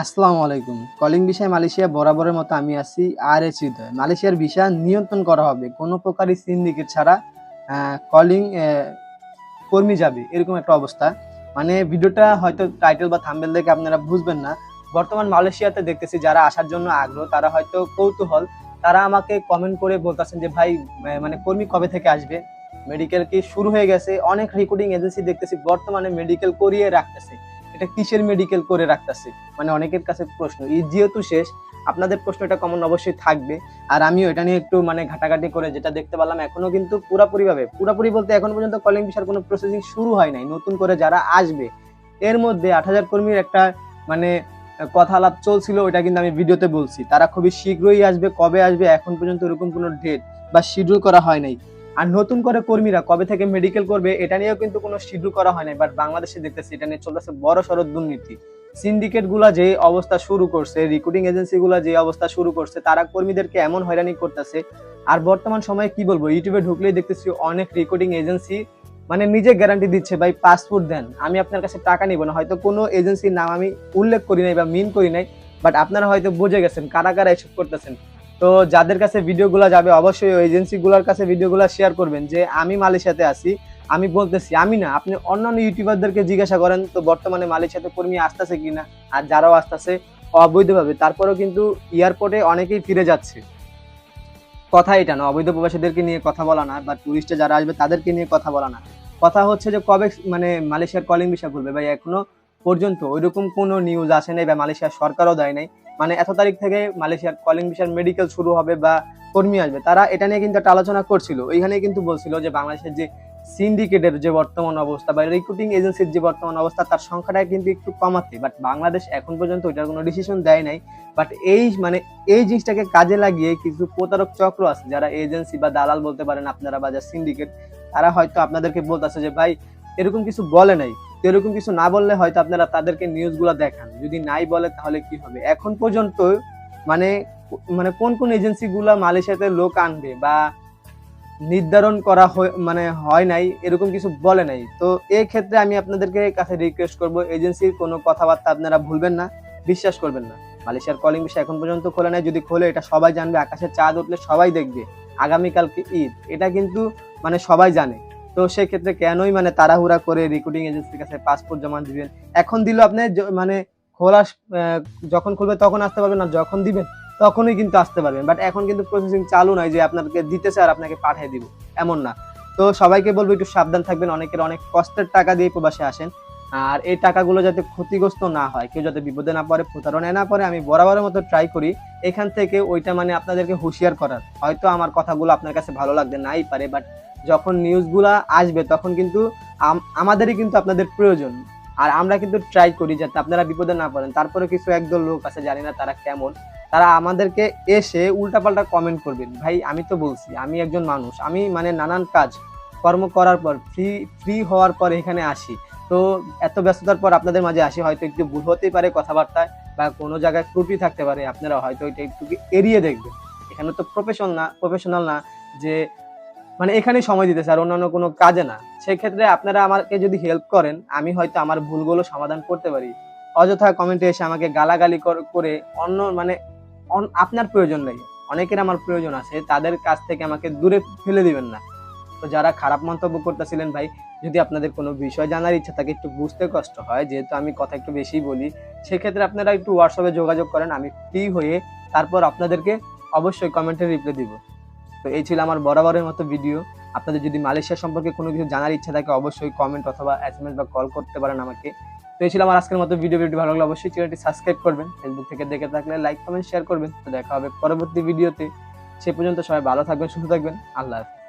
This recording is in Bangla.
আসসালামু আলাইকুম। কলিং বিষয় মালয়েশিয়া বরাবরের মতো আমি আছি আর এস হৃদয়। মালয়েশিয়ার ভিসা নিয়ন্ত্রণ করা হবে। কোনো প্রকারই সিন্ডিকেট ছাড়া কলিং কর্মী যাবে। এরকম একটা অবস্থা। মানে ভিডিওটা হয়তো টাইটেল বা থাম্বেল দেখে আপনারা বুঝবেন না। বর্তমান মালয়েশিয়াতে দেখতেছি যারা আসার জন্য আগ্রহ, তারা হয়তো কৌতূহল। তারা আমাকে কমেন্ট করে বলতেছেন যে, ভাই মানে কর্মী কবে থেকে আসবে? মেডিকেল কি শুরু হয়ে গেছে? অনেক রিক্রুটিং এজেন্সি দেখতেছি বর্তমানে মেডিকেল করিয়ে রাখতেছে। এটা কিসের মেডিকেল করে রাখতেছে? মানে অনেকের কাছে প্রশ্ন। এই যেহেতু শেষ, আপনাদের প্রশ্নটা কমন অবশ্যই থাকবে। আর আমিও এটা নিয়ে একটু মানে ঘাটাঘাটি করে যেটা দেখতে পারলাম এখনও কিন্তু পুরাপুরি ভাবে পুরাপুরি বলতে এখন পর্যন্ত কলিং ভিসার কোনো প্রসেসিং শুরু হয় নাই। নতুন করে যারা আসবে, এর মধ্যে আট হাজার কর্মীর একটা মানে কথা আলাপ চলছিল ওটা কিন্তু আমি ভিডিওতে বলছি। তারা খুবই শীঘ্রই আসবে, কবে আসবে, এখন পর্যন্ত এরকম কোনো ডেট বা শিডিউল করা হয় নাই। আর নতুন করে কর্মীরা কবে থেকে মেডিকেল করবে, এটা নিয়েও কিন্তু কোনো শিডিউল করা হয় বাট বাংলাদেশে দেখতেছি এটা নিয়ে চলতেছে বড় সড়ো দুর্নীতি। সিন্ডিকেটগুলা যে অবস্থা শুরু করছে রিক্রুটিং এজেন্সি গুলা যে অবস্থা শুরু করছে, তারা কর্মীদেরকে এমন হয়রানি করতেছে। আর বর্তমান সময়ে কি বলব, ইউটিউবে ঢুকলেই দেখতেছি অনেক রিক্রুটিং এজেন্সি মানে নিজে গ্যারান্টি দিচ্ছে, ভাই পাসপোর্ট দেন, আমি আপনার কাছে টাকা নিব না। হয়তো কোনো এজেন্সির নাম আমি উল্লেখ করি নাই বা মিন করি নাই বাট আপনারা হয়তো বুঝে গেছেন কারা কারা এসব করতেছেন। তো যাদের কাছে ভিডিওগুলো যাবে, অবশ্যই ওই এজেন্সিগুলোর কাছে ভিডিওগুলো শেয়ার করবেন যে, আমি মালয়েশিয়াতে আছি, আমি বলতেছি, আমি না, আপনি অন্যান্য ইউটিউবারদেরকে জিজ্ঞাসা করেন, তো বর্তমানে মালয়েশিয়াতে কর্মী আসতেছে কিনা, আর যারাও আসতেছে, অবৈধভাবে, তারপরেও কিন্তু এয়ারপোর্টে অনেকেই ফিরে যাচ্ছে। কথা এটা না, অবৈধ প্রবাসীদেরকে নিয়ে কথা বলা না, বা টুরিস্টে যারা আসবে, তাদেরকে নিয়ে কথা বলা না। কথা হচ্ছে যে, কবে মানে মালয়েশিয়ার কলিং বিষয় খুলবে? ভাই, এখনও পর্যন্ত ওইরকম কোনো নিউজ আসে নাই, বা মালয়েশিয়ার সরকারও দেয় নাই। মানে এত তারিখ থেকে মালয়েশিয়ার কলিং বিষয়ের মেডিকেল শুরু হবে বা কর্মী আসবে, তারা এটা নিয়ে কিন্তু একটা আলোচনা করছিল। ওইখানে কিন্তু বলছিল যে বাংলাদেশের যে সিন্ডিকেটের যে বর্তমান অবস্থা বা রিক্রুটিং এজেন্সির যে বর্তমান অবস্থা, তার সংখ্যাটা কিন্তু একটু কমাতে। বাট বাংলাদেশ এখন পর্যন্ত ওইটার কোনো ডিসিশন দেয় নাই। বাট এই মানে এই জিনিসটাকে কাজে লাগিয়ে কিছু প্রতারক চক্র আছে, যারা এজেন্সি বা দালাল বলতে পারেন আপনারা বা যা সিন্ডিকেট তারা হয়তো আপনাদেরকে বলতেছে যে, ভাই, এরকম কিছু বলে নাই। তো এরকম কিছু না বললে হয়তো আপনারা তাদেরকে নিউজগুলো দেখান। যদি নাই বলে তাহলে কি হবে? এখন পর্যন্ত মানে মানে কোন কোন এজেন্সিগুলা মালয়েশিয়াতে লোক আনবে বা নির্ধারণ করা মানে হয় নাই, এরকম কিছু বলে নাই। তো এই ক্ষেত্রে আমি আপনাদেরকে কাছে রিকোয়েস্ট করব এজেন্সির কোনো কথাবার্তা আপনারা ভুলবেন না, বিশ্বাস করবেন না। মালয়েশিয়ার কলিং বিষয় এখন পর্যন্ত খোলে নাই, যদি খোলে এটা সবাই জানবে আকাশে চাঁদ উঠলে সবাই দেখবে, আগামীকালকে ঈদ, এটা কিন্তু মানে সবাই জানে। তো সেক্ষেত্রে কেনই মানে তাড়াহুড়া করে রিক্রুটিং এজেন্সির কাছে পাসপোর্ট জমা দিবেন? এখন দিল আপনি মানে খোলা যখন খুলবে তখন আসতে পারবেন না যখন দিবেন তখনই কিন্তু আসতে পারবেন। বাট এখন কিন্তু প্রসেসিং চালু নয় যে আপনাকে দিতেছে আর আপনাকে পাঠিয়ে দিব, এমন না। তো সবাইকে বলব একটু সাবধান থাকবেন, অনেকের অনেক কষ্টের টাকা দিয়ে প্রবাসে আসেন। আর এই টাকাগুলো যাতে ক্ষতিগ্রস্ত না হয়, কেউ যাতে বিপদে না পড়ে, প্রতারণায় না পড়ে, আমি বরাবরের মতো ট্রাই করি। এখান থেকে ওইটা মানে আপনাদেরকে হুঁশিয়ার করার। হয়তো আমার কথাগুলো আপনার কাছে ভালো লাগতে নাই পারে বাট যখন নিউজগুলা আসবে, তখন কিন্তু আমাদেরই কিন্তু আপনাদের প্রয়োজন। আর আমরা কিন্তু ট্রাই করি যাতে আপনারা বিপদে না পড়েন। তারপরে কিছু একদল লোক আছে, জানি না তারা কেমন, তারা আমাদেরকে এসে উল্টাপাল্টা কমেন্ট করবেন। ভাই, আমি তো বলছি, আমি একজন মানুষ, আমি মানে নানান কাজ, কর্ম করার পর ফ্রি ফ্রি হওয়ার পর এখানে আসি। তো এত ব্যস্ততার পর আপনাদের মাঝে আসি, হয়তো একটু ভুল হতেই পারে কথাবার্তায় বা কোনো জায়গায় ত্রুটি থাকতে পারে। আপনারা হয়তো এটা একটু এড়িয়ে দেখবেন। এখানে তো প্রফেশনাল না প্রফেশনাল না যে মানে এখানে সময় দিতেছে আর অন্যান্য কোনো কাজে না। সেক্ষেত্রে আপনারা আমাকে যদি হেল্প করেন, আমি হয়তো আমার ভুলগুলো সমাধান করতে পারি। অযথা কমেন্টে এসে আমাকে গালাগালি কর- অন্য মানে আপনার প্রয়োজন নেই। অনেকের আমার প্রয়োজন আছে, তাদের কাছ থেকে আমাকে দূরে ফেলে দিবেন না। তো যারা খারাপ মন্তব্য করতেছিলেন ভাই, যদি আপনাদের কোনো বিষয় জানার ইচ্ছা থাকে, একটু বুঝতে কষ্ট হয়, যেহেতু আমি কথা একটু বেশি বলি, সেক্ষেত্রে আপনারা একটু হোয়াটসঅ্যাপে যোগাযোগ করেন, আমি ফ্রি হয়ে তারপর আপনাদেরকে অবশ্যই কমেন্টে রিপ্লাই দিব। তো এই ছিল আমার বরাবরের মতো ভিডিও আপনাদের যদি মালয়েশিয়া সম্পর্কে কোনো কিছু জানার ইচ্ছা থাকে, অবশ্যই কমেন্ট অথবা এসএমএস বা কল করতে পারেন আমাকে। তো এই ছিল আমার আজকের মতো ভিডিও ভিডিও ভালো লাগলে অবশ্যই চ্যানেলটি সাবস্ক্রাইব করবেন। ফেসবুক থেকে দেখে থাকলে লাইক কমেন্ট শেয়ার করবেন। তো দেখা হবে পরবর্তী ভিডিওতে সে পর্যন্ত সবাই ভালো থাকবেন, সুস্থ থাকবেন। আল্লাহ হাফেজ।